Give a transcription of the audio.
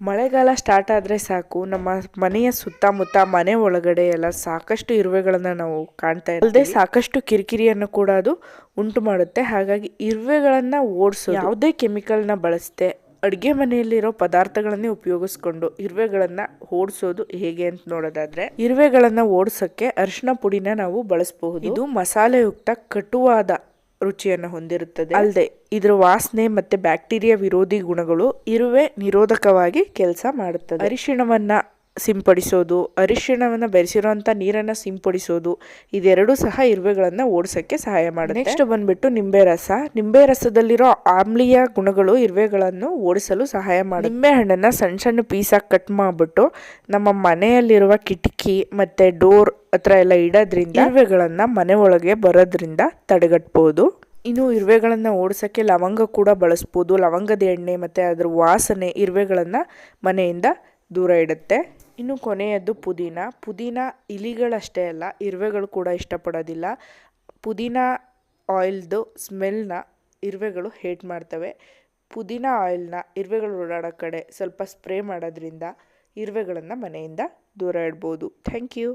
ಮಳೆಗಾಲ ಸ್ಟಾರ್ಟ್ ಆದರೆ ಸಾಕು. ನಮ್ಮ ಮನೆಯ ಸುತ್ತಮುತ್ತ, ಮನೆ ಒಳಗಡೆ ಎಲ್ಲ ಸಾಕಷ್ಟು ಇರುವೆಗಳನ್ನು ನಾವು ಕಾಣ್ತಾ ಇದ್ದೀವಿ ಅಲ್ಲದೆ ಸಾಕಷ್ಟು ಕಿರಿಕಿರಿಯನ್ನು ಕೂಡ ಅದು ಉಂಟು ಮಾಡುತ್ತೆ. ಹಾಗಾಗಿ ಇರುವೆಗಳನ್ನು ಓಡಿಸೋ ಯಾವುದೇ ಕೆಮಿಕಲ್ನ ಬಳಸದೆ ಅಡುಗೆ ಮನೆಯಲ್ಲಿರೋ ಪದಾರ್ಥಗಳನ್ನೇ ಉಪಯೋಗಿಸ್ಕೊಂಡು ಇರುವೆಗಳನ್ನು ಓಡಿಸೋದು ಹೇಗೆ ಅಂತ ನೋಡೋದಾದ್ರೆ, ಇರುವೆಗಳನ್ನು ಓಡಿಸೋಕ್ಕೆ ಅರಿಶಿನ ಪುಡಿನ ನಾವು ಬಳಸಬಹುದು. ಇದು ಮಸಾಲೆಯುಕ್ತ, ಕಟುವಾದ ರುಚಿಯನ್ನು ಹೊಂದಿರುತ್ತದೆ. ಅಲ್ಲದೆ ಇದರ ವಾಸನೆ ಮತ್ತೆ ಬ್ಯಾಕ್ಟೀರಿಯಾ ವಿರೋಧಿ ಗುಣಗಳು ಇರುವೆ ನಿರೋಧಕವಾಗಿ ಕೆಲಸ ಮಾಡುತ್ತದೆ. ಅರಿಶಿಣವನ್ನ ಸಿಂಪಡಿಸೋದು ಅರಿಶಿಣವನ್ನು ಬೆರೆಸಿರೋಂಥ ನೀರನ್ನು ಸಿಂಪಡಿಸೋದು ಇದೆರಡೂ ಸಹ ಇರುವೆಗಳನ್ನು ಓಡಿಸೋಕ್ಕೆ ಸಹಾಯ ಮಾಡುತ್ತೆ. ನೆಕ್ಸ್ಟ್ ಬಂದ್ಬಿಟ್ಟು ನಿಂಬೆ ರಸ. ನಿಂಬೆ ರಸದಲ್ಲಿರೋ ಆಮ್ಲೀಯ ಗುಣಗಳು ಇರುವೆಗಳನ್ನು ಓಡಿಸಲು ಸಹಾಯ ಮಾಡುತ್ತೆ. ನಿಂಬೆ ಹಣ್ಣನ್ನು ಸಣ್ಣ ಸಣ್ಣ ಪೀಸಾಗಿ ಕಟ್ ಮಾಡಿಬಿಟ್ಟು ನಮ್ಮ ಮನೆಯಲ್ಲಿರುವ ಕಿಟಕಿ ಮತ್ತು ಡೋರ್ ಹತ್ರ ಎಲ್ಲ ಇಡೋದ್ರಿಂದ ಇರುವೆಗಳನ್ನು ಮನೆ ಒಳಗೆ ಬರೋದ್ರಿಂದ ತಡೆಗಟ್ಬೋದು. ಇನ್ನು ಇರುವೆಗಳನ್ನು ಓಡಿಸೋಕ್ಕೆ ಲವಂಗ ಕೂಡ ಬಳಸ್ಬೋದು. ಲವಂಗದ ಎಣ್ಣೆ ಮತ್ತು ಅದರ ವಾಸನೆ ಇರುವೆಗಳನ್ನು ಮನೆಯಿಂದ ದೂರ ಇಡುತ್ತೆ. ಇನ್ನು ಕೊನೆಯದ್ದು ಪುದೀನ. ಪುದೀನ ಇಲಿಗಳಷ್ಟೇ ಅಲ್ಲ, ಇರುವೆಗಳು ಕೂಡ ಇಷ್ಟಪಡೋದಿಲ್ಲ. ಪುದೀನ ಆಯಿಲ್ದು ಸ್ಮೆಲ್ನ ಇರುವೆಗಳು ಹೇಟ್ ಮಾಡ್ತವೆ. ಪುದೀನ ಆಯಿಲ್ನ ಇರುವೆಗಳು ಓಡಾಡೋ ಕಡೆ ಸ್ವಲ್ಪ ಸ್ಪ್ರೇ ಮಾಡೋದ್ರಿಂದ ಇರುವೆಗಳನ್ನು ಮನೆಯಿಂದ ದೂರ ಇಡ್ಬೋದು. Thank you.